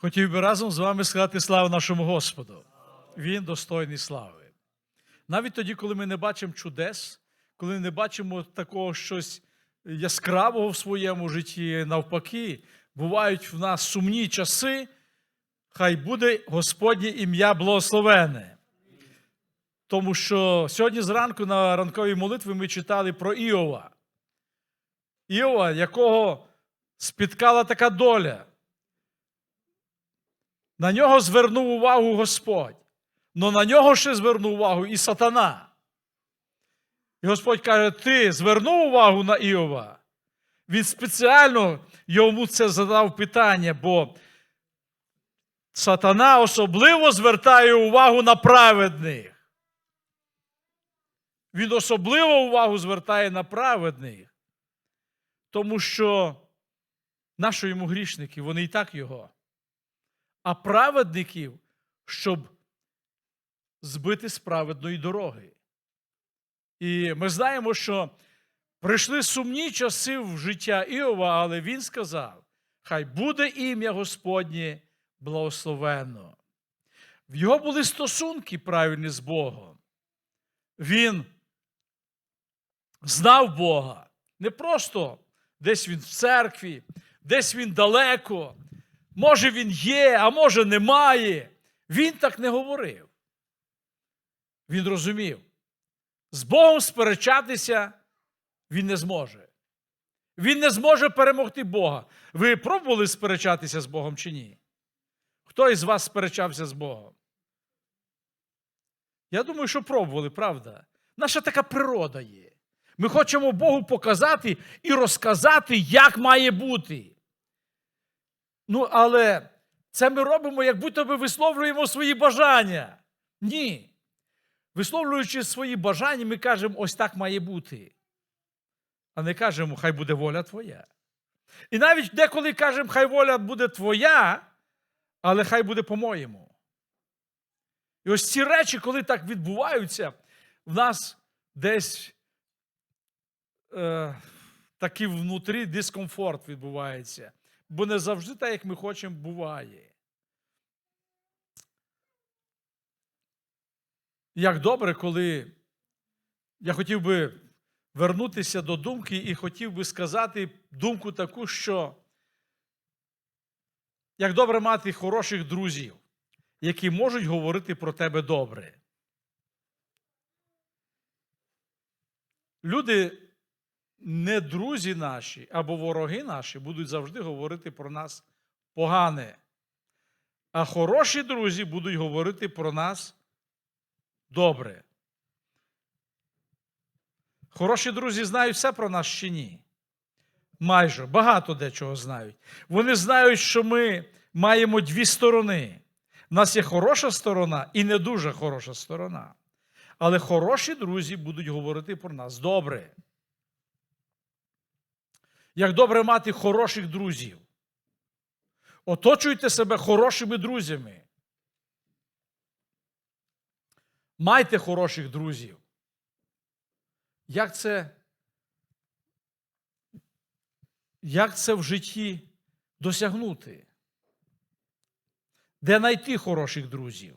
Хотів би разом з вами сказати славу нашому Господу. Він достойний слави. Навіть тоді, коли ми не бачимо чудес, коли не бачимо такого щось яскравого в своєму житті, навпаки, бувають в нас сумні часи, хай буде Господнє ім'я благословене. Тому що сьогодні зранку на ранковій молитві ми читали про Іова. Іова, якого спіткала така доля. На нього звернув увагу Господь. але на нього ще звернув увагу і сатана. І Господь каже: Ти звернув увагу на Іова. Він спеціально йому це задав питання, бо сатана особливо звертає увагу на праведних. Він особливо увагу звертає на праведних, тому що наші йому грішники, вони і так його. А праведників, щоб збити з праведної дороги. І ми знаємо, що прийшли сумні часи в життя Іова, але він сказав: Хай буде ім'я Господнє благословенно. В його були стосунки правильні з Богом. Він знав Бога. Не просто десь він в церкві, десь він далеко. Може, він є, а може, немає. Він так не говорив. Він розумів, з Богом сперечатися він не зможе. Він не зможе перемогти Бога. Ви пробували сперечатися з Богом чи ні? Хто із вас сперечався з Богом? Я думаю, що пробували, правда? Наша така природа є. Ми хочемо Богу показати і розказати, як має бути. Ну, але це ми робимо, як будто би висловлюємо свої бажання. Ні. Висловлюючи свої бажання, ми кажемо, ось так має бути. А не кажемо, хай буде воля твоя. І навіть деколи кажемо, хай воля буде твоя, але хай буде по-моєму. І ось ці речі, коли так відбуваються, в нас десь е, такий внутрі дискомфорт відбувається. Бо не завжди так, як ми хочемо, буває. Як добре, коли я хотів би вернутися до думки і хотів би сказати думку таку, що як добре мати хороших друзів, які можуть говорити про тебе добре. Люди, не друзі наші або вороги наші, будуть завжди говорити про нас погане. А хороші друзі будуть говорити про нас добре. Хороші друзі знають все про нас чи ні? Майже багато дечого знають. Вони знають, що ми маємо дві сторони. У нас є хороша сторона і не дуже хороша сторона. Але хороші друзі будуть говорити про нас добре. Як добре мати хороших друзів. Оточуйте себе хорошими друзями. Майте хороших друзів. Як це, як це в житті досягнути? Де знайти хороших друзів?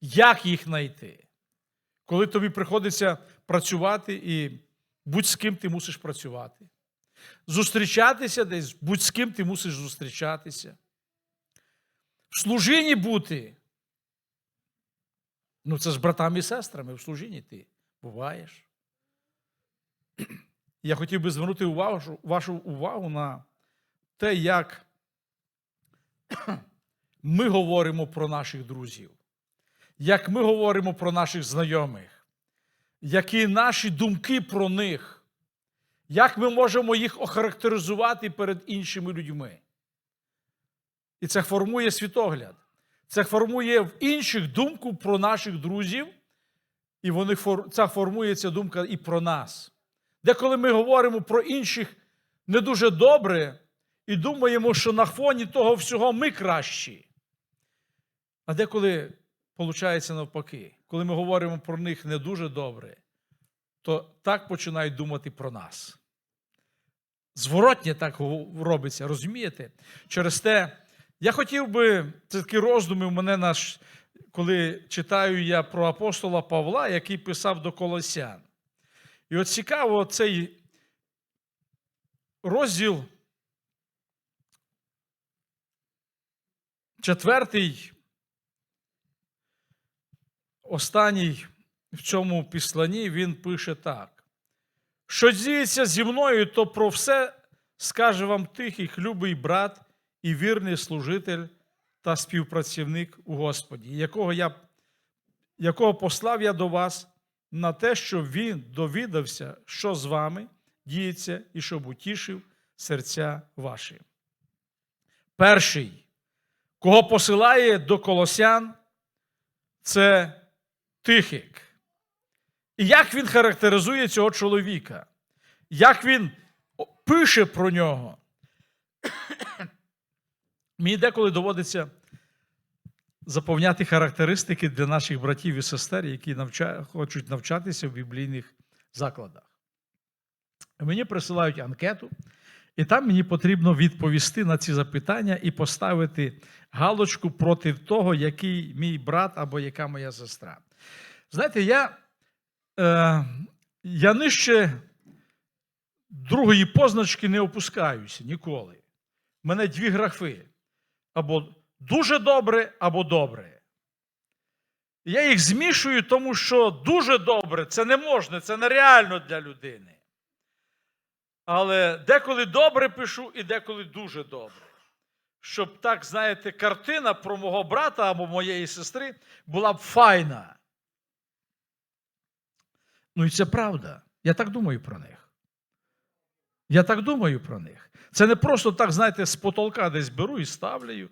Як їх знайти? Коли тобі приходиться працювати і будь з ким ти мусиш працювати. Зустрічатися десь, будь з ким ти мусиш зустрічатися. В служінні бути. Ну, це ж братами і сестрами в служінні ти буваєш. Я хотів би звернути увагу, вашу увагу на те, як ми говоримо про наших друзів, як ми говоримо про наших знайомих, які наші думки про них, як ми можемо їх охарактеризувати перед іншими людьми. І це формує світогляд. Це формує в інших думку про наших друзів, і вони, ця формується думка і про нас. Деколи ми говоримо про інших не дуже добре і думаємо, що на фоні того всього ми кращі. А деколи виходить навпаки, коли ми говоримо про них не дуже добре, то так починають думати про нас. Зворотнє так робиться, розумієте? Через те Я хотів би, це такі роздуми в мене наш, коли читаю я про апостола Павла, який писав до Колосян. І от цікаво цей розділ четвертий, останній в цьому післанні він пише так. Що діється зі мною, то про все скаже вам тихий, любий брат і вірний служитель та співпрацівник у Господі, якого, я, якого послав я до вас на те, щоб він довідався, що з вами діється, і щоб утішив серця ваші. Перший, кого посилає до колосян, це Тихик. І як він характеризує цього чоловіка? Як він пише про нього? Мені деколи доводиться заповняти характеристики для наших братів і сестер, які навча... хочуть навчатися в біблійних закладах. Мені присилають анкету, і там мені потрібно відповісти на ці запитання і поставити галочку проти того, який мій брат або яка моя сестра. Знаєте, я, я нижче другої позначки не опускаюся ніколи. У мене дві графи. Або дуже добре, або добре. Я їх змішую, тому що дуже добре це не можна, це нереально для людини. Але деколи добре пишу і деколи дуже добре. Щоб так, знаєте, картина про мого брата або моєї сестри була б файна. Ну і це правда. Я так думаю про них. Я так думаю про них. Це не просто так, знаєте, з потолка десь беру і ставлю.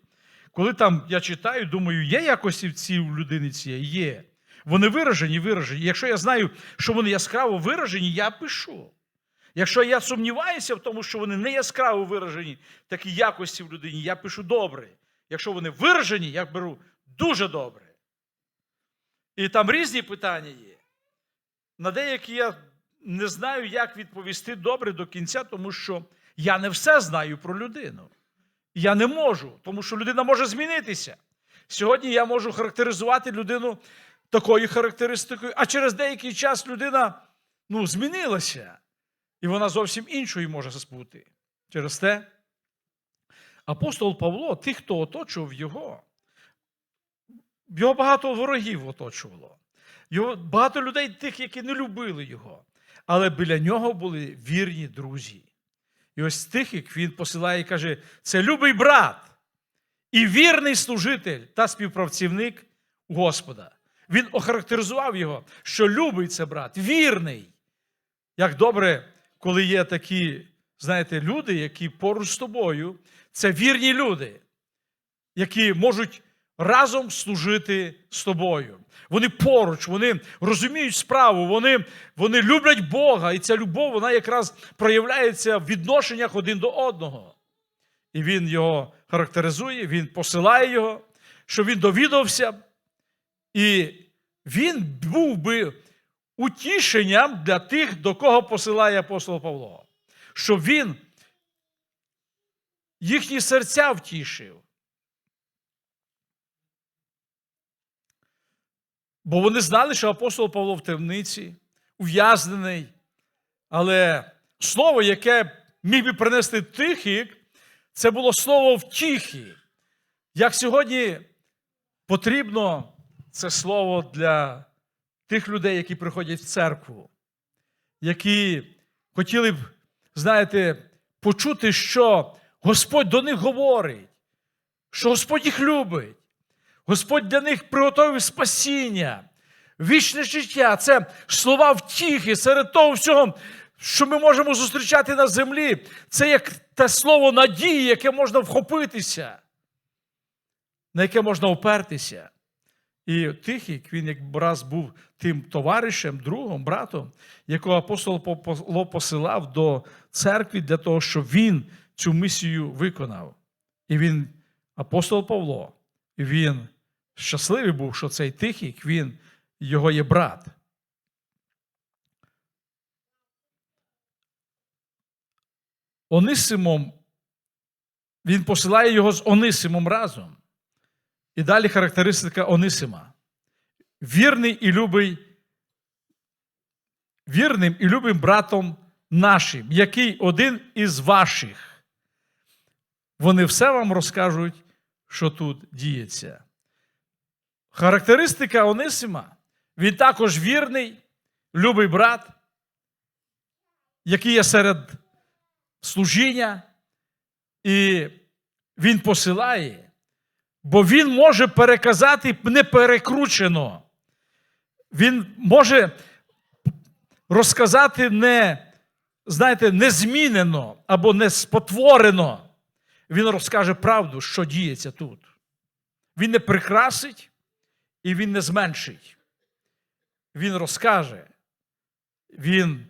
Коли там я читаю, думаю, є якості в цій людини цієї? Є. Вони виражені, виражені. Якщо я знаю, що вони яскраво виражені, я пишу. Якщо я сумніваюся в тому, що вони не яскраво виражені, такі якості в людині, я пишу добре. Якщо вони виражені, я беру дуже добре. І там різні питання є. На деякі я не знаю, як відповісти добре до кінця, тому що я не все знаю про людину. Я не можу, тому що людина може змінитися. Сьогодні я можу характеризувати людину такою характеристикою, а через деякий час людина ну, змінилася. І вона зовсім іншою може бути. Через те апостол Павло, тих, хто оточував його, його багато ворогів оточувало. Його, Багато людей, тих, які не любили його. Але біля нього були вірні друзі. І ось тих, як він посилає і каже: це любий брат і вірний служитель та співпрацівник Господа. Він охарактеризував його, що любий це брат, вірний. Як добре, коли є такі, знаєте, люди, які поруч з тобою, це вірні люди, які можуть разом служити з тобою. Вони поруч, вони розуміють справу, вони вони люблять Бога, і ця любов вона якраз проявляється в відношеннях один до одного. І він його характеризує, він посилає його, щоб він довідався, і він був би утішенням для тих, до кого посилає апостол Павло, щоб він їхні серця втішив. Бо вони знали, що апостол Павло в темниці, ув'язнений. Але слово, яке міг би принести Тихик, це було слово втіхи. Як сьогодні потрібно це слово для тих людей, які приходять в церкву, які хотіли б, знаєте, почути, що Господь до них говорить, що Господь їх любить. Господь для них приготовив спасіння, вічне життя це слова втіхи серед того всього, що ми можемо зустрічати на землі. Це як те слово надії, яке можна вхопитися, на яке можна опертися. І Тихий, він як раз був тим товаришем, другом, братом, якого апостол Павло посилав до церкви для того, щоб він цю місію виконав. І він, апостол Павло, він щасливий був, що цей Тихий, він його є брат. Онисимом він посилає його з Онисимом разом. І далі характеристика Онисима. Вірний і любий, вірним і любим братом нашим, який один із ваших. Вони все вам розкажуть, що тут діється. Характеристика Онисима, він також вірний, любий брат, який є серед служіння, і він посилає, бо він може переказати неперекручено. Він може розказати не, знаєте, незмінено або не спотворено. Він розкаже правду, що діється тут. Він не прикрасить і він не зменшить. Він розкаже, він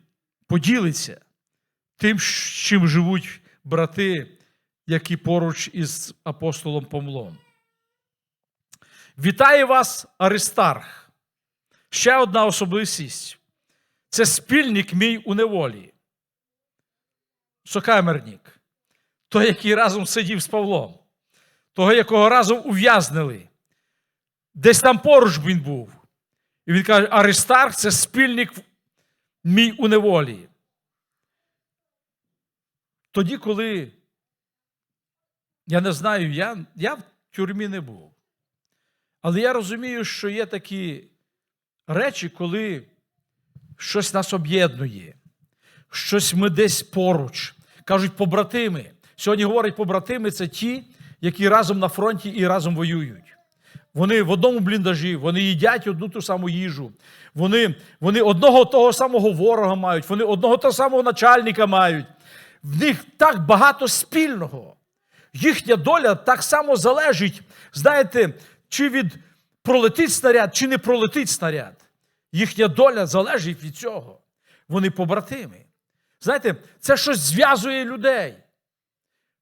поділиться тим, чим живуть брати, які поруч із апостолом Павлом. Вітає вас, Аристарх. Ще одна особливість. Це спільник мій у неволі. Сокамерник. Той, який разом сидів з Павлом, того, якого разом ув'язнили. Десь там поруч він був. І він каже: Аристарх це спільник мій у неволі. Тоді, коли я не знаю, я, я в тюрмі не був. Але я розумію, що є такі речі, коли щось нас об'єднує, щось ми десь поруч. Кажуть, побратими. Сьогодні говорять, побратими це ті, які разом на фронті і разом воюють. Вони в одному бліндажі, вони їдять одну ту саму їжу. Вони, вони одного того самого ворога мають, вони одного того самого начальника мають. В них так багато спільного. Їхня доля так само залежить, знаєте, чи від пролетить снаряд, чи не пролетить снаряд. Їхня доля залежить від цього. Вони побратими. Знаєте, це щось зв'язує людей.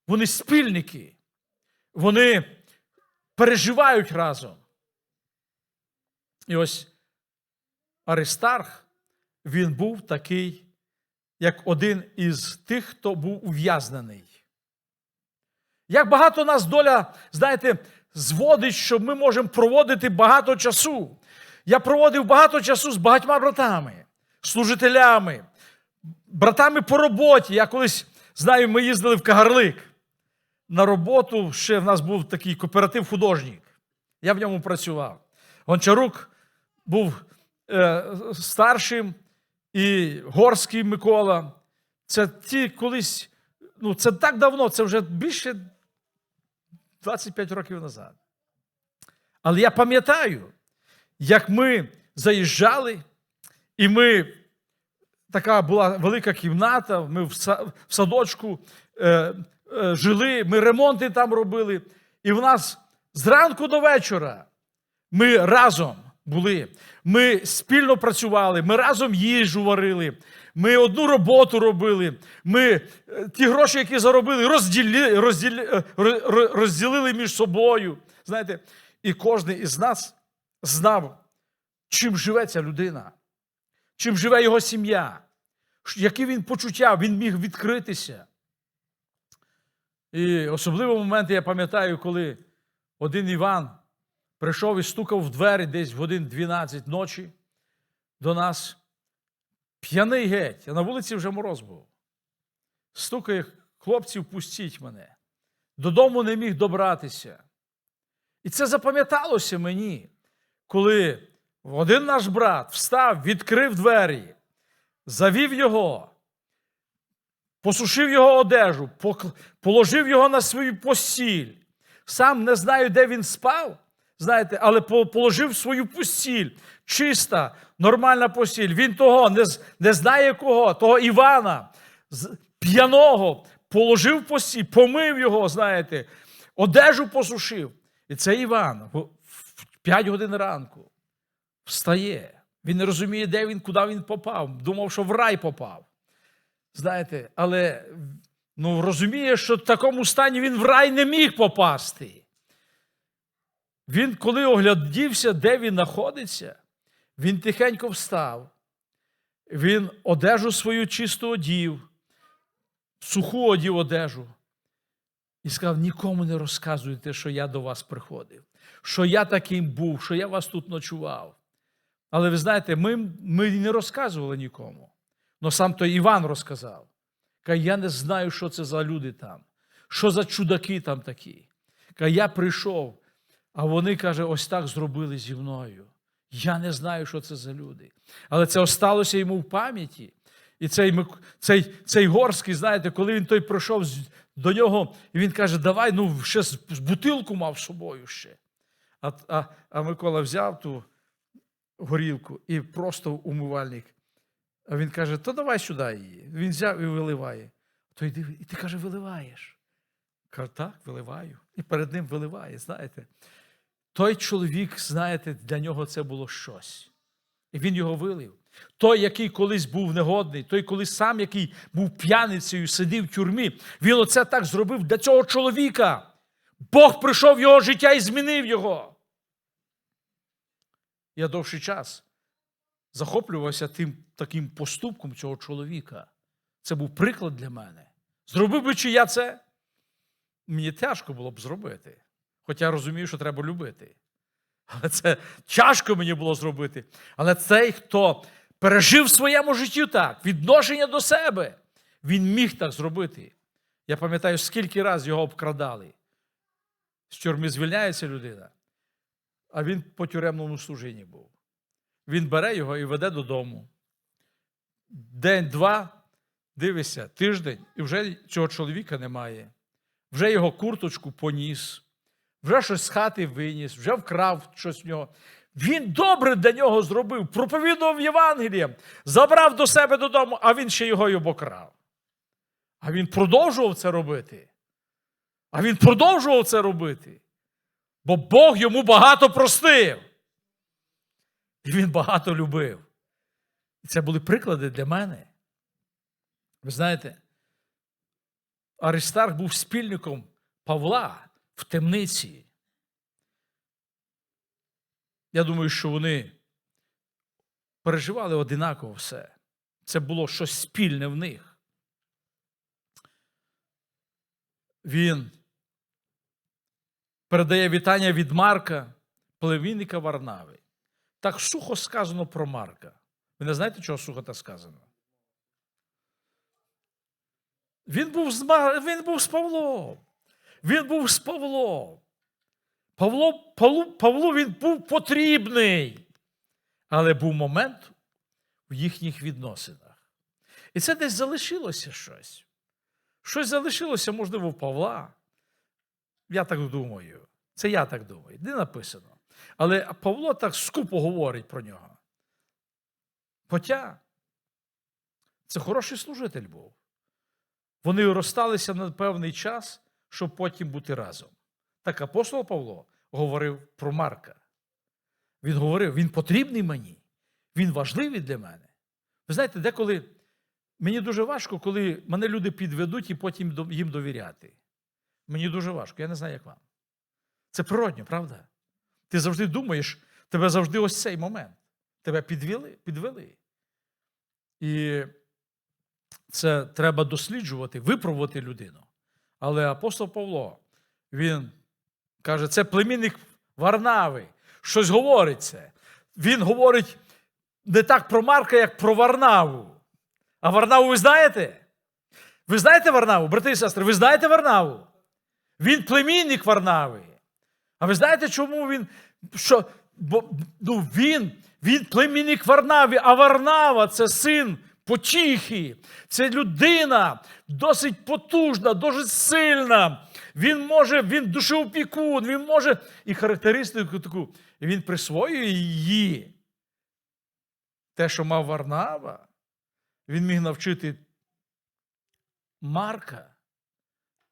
Вони спільники. Вони переживають разом. І ось Аристарх, він був такий, як один із тих, хто був ув'язнений. Як багато нас доля, знаєте, зводить, що ми можемо проводити багато часу. Я проводив багато часу з багатьма братами, служителями, братами по роботі. Я колись знаю, ми їздили в Кагарлик. На роботу ще в нас був такий кооператив художник. Я в ньому працював. Гончарук був е, старшим, і Горський Микола. Це ті колись, ну це так давно, це вже більше 25 років назад. Але я пам'ятаю, як ми заїжджали, і ми така була велика кімната, ми в садочку е, жили, ми ремонти там робили. І в нас зранку до вечора ми разом були. Ми спільно працювали, ми разом їжу варили, ми одну роботу робили. Ми е, ті гроші, які заробили, розділи, розділи, розділили між собою. Знаєте, і кожен із нас знав, чим живе ця людина, чим живе його сім'я, які він почуття, він міг відкритися. І особливий момент я пам'ятаю, коли один Іван прийшов і стукав в двері десь в годин 12 ночі до нас. П'яний геть, а на вулиці вже мороз був. Стукає, хлопці, впустіть мене. Додому не міг добратися. І це запам'яталося мені, коли один наш брат встав, відкрив двері, завів його, посушив його одежу, положив його на свою постіль. Сам не знаю, де він спав, знаєте, але положив свою постіль. Чиста, нормальна постіль. Він того не знає кого, того Івана, п'яного, положив постіль, помив його, знаєте, одежу посушив. І це Іван в 5 годин ранку встає. Він не розуміє, де він, куди він попав. Думав, що в рай попав. Знаєте, але ну, розуміє, що в такому стані він в рай не міг попасти. Він, коли оглядівся, де він знаходиться, він тихенько встав. Він одежу свою чисту одів, суху одів одежу. І сказав: нікому не розказуйте, що я до вас приходив, що я таким був, що я вас тут ночував. Але ви знаєте, ми, ми не розказували нікому. Но сам той Іван розказав. Каже, я не знаю, що це за люди там, що за чудаки там такі. Каже, я прийшов, а вони, каже, ось так зробили зі мною. Я не знаю, що це за люди. Але це осталося йому в пам'яті. І цей, цей, цей Горський, знаєте, коли він той прийшов до нього, і він каже, давай, ну, ще бутилку мав з собою ще. А, а, а Микола взяв ту горілку і просто умивальник. А він каже, то давай сюди її. Він взяв і виливає. То йди, і ти каже, виливаєш. Каже, так, виливаю. І перед ним виливає, знаєте. Той чоловік, знаєте, для нього це було щось. І він його вилив. Той, який колись був негодний, той, колись сам, який був п'яницею, сидів в тюрмі, він оце так зробив для цього чоловіка. Бог прийшов в його життя і змінив його. Я довший час захоплювався тим таким поступком цього чоловіка. Це був приклад для мене. Зробив би чи я це? Мені тяжко було б зробити. Хоча я розумію, що треба любити. Але це тяжко мені було зробити. Але цей, хто пережив в своєму житті так, відношення до себе, він міг так зробити. Я пам'ятаю, скільки разів його обкрадали. З тюрми звільняється людина, а він по тюремному служінні був. Він бере його і веде додому. День-два, дивишся, тиждень, і вже цього чоловіка немає. Вже його курточку поніс, вже щось з хати виніс, вже вкрав щось в нього. Він добре для нього зробив, проповідував Євангелієм, забрав до себе додому, а він ще його й обокрав. А він продовжував це робити. А він продовжував це робити. Бо Бог йому багато простив. І він багато любив. Це були приклади для мене. Ви знаєте, Аристарх був спільником Павла в темниці. Я думаю, що вони переживали одинаково все. Це було щось спільне в них. Він передає вітання від Марка, племінника Варнави. Так сухо сказано про Марка. Ви не знаєте, чого сухо так сказано? Він був з, він був з Павлом. Він був з Павлом. Павло, Павлу, Павлу він був потрібний. Але був момент в їхніх відносинах. І це десь залишилося щось. Щось залишилося, можливо, в Павла. Я так думаю. Це я так думаю. Не написано. Але Павло так скупо говорить про нього. Хоча це хороший служитель був. Вони розсталися на певний час, щоб потім бути разом. Так апостол Павло говорив про Марка. Він говорив, він потрібний мені, він важливий для мене. Ви знаєте, деколи мені дуже важко, коли мене люди підведуть і потім їм довіряти. Мені дуже важко, я не знаю, як вам. Це природньо, правда? Ти завжди думаєш, тебе завжди ось цей момент. Тебе підвели, підвели. І це треба досліджувати, випробувати людину. Але апостол Павло, він каже, це племінник Варнави, щось говорить це. Він говорить не так про Марка, як про Варнаву. А Варнаву ви знаєте? Ви знаєте Варнаву, брати і сестри, ви знаєте Варнаву? Він племінник Варнави. А ви знаєте, чому він? Що, бо, ну, він, він племінник Варнави, а Варнава це син потіхи. Це людина досить потужна, дуже сильна. Він може, він душеопікун, він може і характеристику таку. Він присвоює її. Те, що мав Варнава, він міг навчити Марка.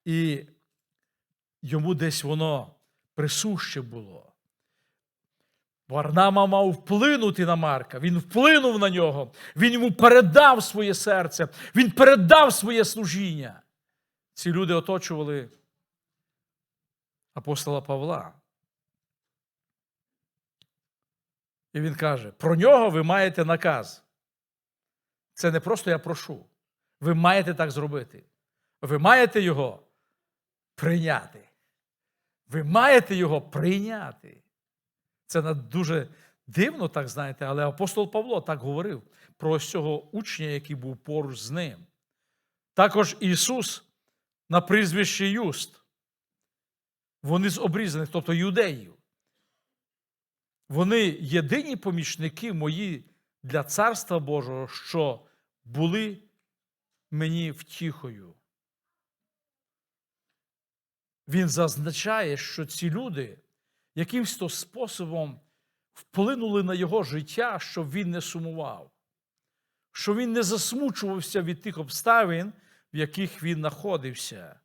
І йому десь воно присуще було. Варнама мав вплинути на Марка. Він вплинув на нього. Він йому передав своє серце, він передав своє служіння. Ці люди оточували апостола Павла. І він каже: про нього ви маєте наказ. Це не просто я прошу. Ви маєте так зробити. Ви маєте його прийняти. Ви маєте його прийняти. Це дуже дивно, так знаєте, але апостол Павло так говорив про ось цього учня, який був поруч з ним. Також Ісус на прізвище Юст. Вони з обрізаних, тобто юдеїв. Вони єдині помічники мої для Царства Божого, що були мені втіхою. Він зазначає, що ці люди якимсь то способом вплинули на його життя, щоб він не сумував, що він не засмучувався від тих обставин, в яких він знаходився.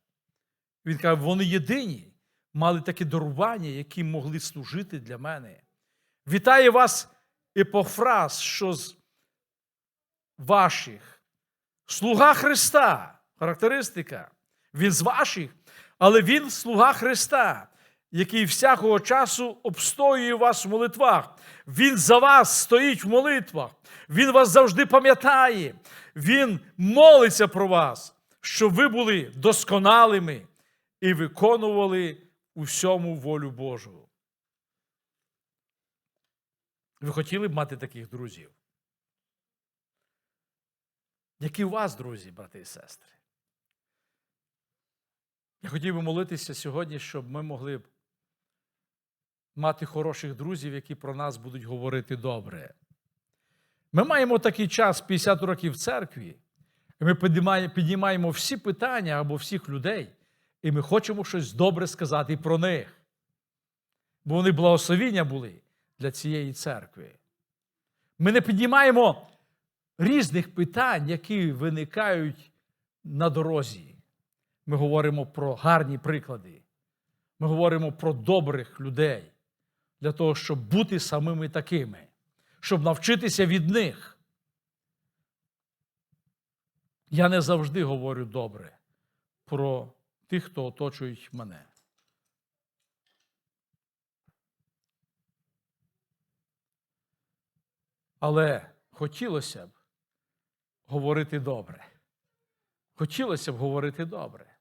Він каже, вони єдині мали таке дарування, які могли служити для мене. Вітає вас Епофраз, що з ваших. Слуга Христа, характеристика. Він з ваших, але він слуга Христа, який всякого часу обстоює вас в молитвах. Він за вас стоїть в молитвах. Він вас завжди пам'ятає. Він молиться про вас, щоб ви були досконалими і виконували усьому волю Божу. Ви хотіли б мати таких друзів? Які у вас, друзі, брати і сестри? Я хотів би молитися сьогодні, щоб ми могли б мати хороших друзів, які про нас будуть говорити добре. Ми маємо такий час 50 років в церкві, і ми піднімаємо, всі питання або всіх людей, і ми хочемо щось добре сказати про них. Бо вони благословіння були для цієї церкви. Ми не піднімаємо різних питань, які виникають на дорозі. Ми говоримо про гарні приклади. Ми говоримо про добрих людей для того, щоб бути самими такими, щоб навчитися від них. Я не завжди говорю добре про тих, хто оточують мене. Але хотілося б говорити добре. Хотілося б говорити добре.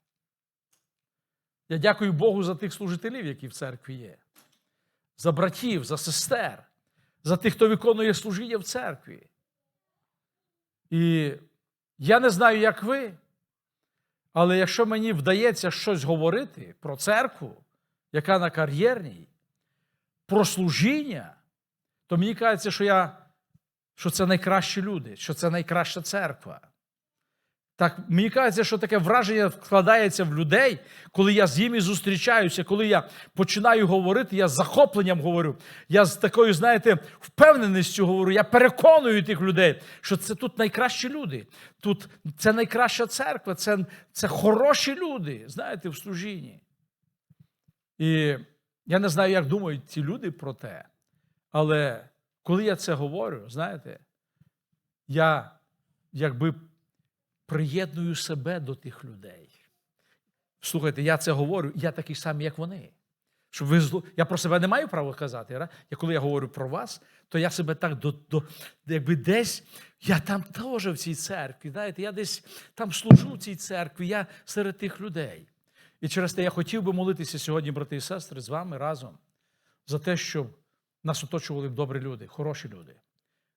Я дякую Богу за тих служителів, які в церкві є, за братів, за сестер, за тих, хто виконує служіння в церкві. І я не знаю, як ви, але якщо мені вдається щось говорити про церкву, яка на кар'єрній, про служіння, то мені кажеться, що я що це найкращі люди, що це найкраща церква. Так, мені кажеться, що таке враження вкладається в людей, коли я з ними зустрічаюся, коли я починаю говорити, я з захопленням говорю, я з такою, знаєте, впевненістю говорю, я переконую тих людей, що це тут найкращі люди, тут це найкраща церква, це, це хороші люди, знаєте, в служінні. І я не знаю, як думають ці люди про те, але коли я це говорю, знаєте, я якби приєдную себе до тих людей. Слухайте, я це говорю, я такий самий, як вони. Щоб ви зло... Я про себе не маю права казати. Я коли я говорю про вас, то я себе так до, до якби десь, я там теж в цій церкві. Знаєте, я десь там служу в цій церкві, я серед тих людей. І через те я хотів би молитися сьогодні, брати і сестри, з вами разом за те, щоб нас оточували добрі люди, хороші люди,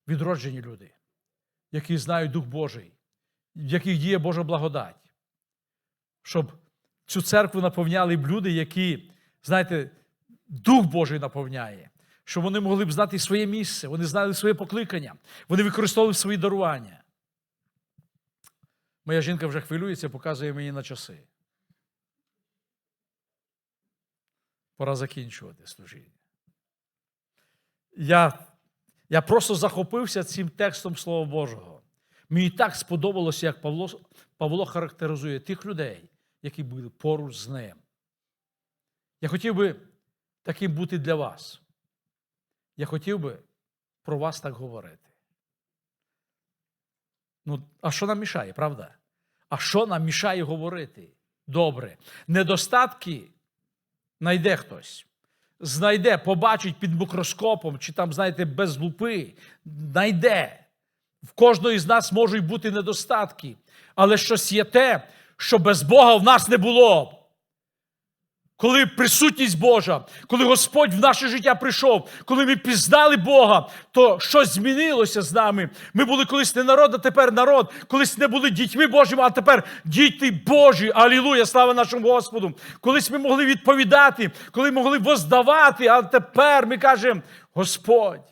відроджені люди, які знають Дух Божий, в яких діє Божа благодать, щоб цю церкву наповняли б люди, які, знаєте, Дух Божий наповняє, щоб вони могли б знати своє місце, вони знали своє покликання, вони використовували свої дарування. Моя жінка вже хвилюється, показує мені на часи. Пора закінчувати служіння. Я, я просто захопився цим текстом Слова Божого. Мені так сподобалося, як Павло, Павло характеризує тих людей, які були поруч з ним. Я хотів би таким бути для вас. Я хотів би про вас так говорити. Ну, а що нам мішає, правда? А що нам мішає говорити? Добре. Недостатки знайде хтось. Знайде, побачить під мікроскопом, чи там, знаєте, без лупи. Знайде. В кожної з нас можуть бути недостатки. Але щось є те, що без Бога в нас не було. коли присутність Божа, коли Господь в наше життя прийшов, коли ми пізнали Бога, то щось змінилося з нами. Ми були колись не народ, а тепер народ, колись не були дітьми Божими, а тепер діти Божі. Алілуя, слава нашому Господу. Колись ми могли відповідати, коли могли воздавати, а тепер ми кажемо: Господь,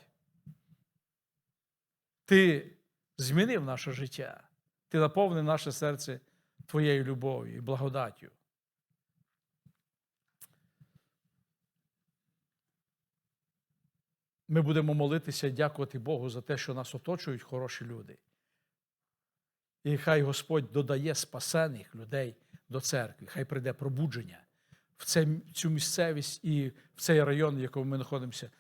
Ти змінив наше життя, Ти наповнив наше серце Твоєю любов'ю і благодаттю. Ми будемо молитися дякувати Богу за те, що нас оточують хороші люди. І хай Господь додає спасених людей до церкви, хай прийде пробудження в цю місцевість і в цей район, в якому ми знаходимося.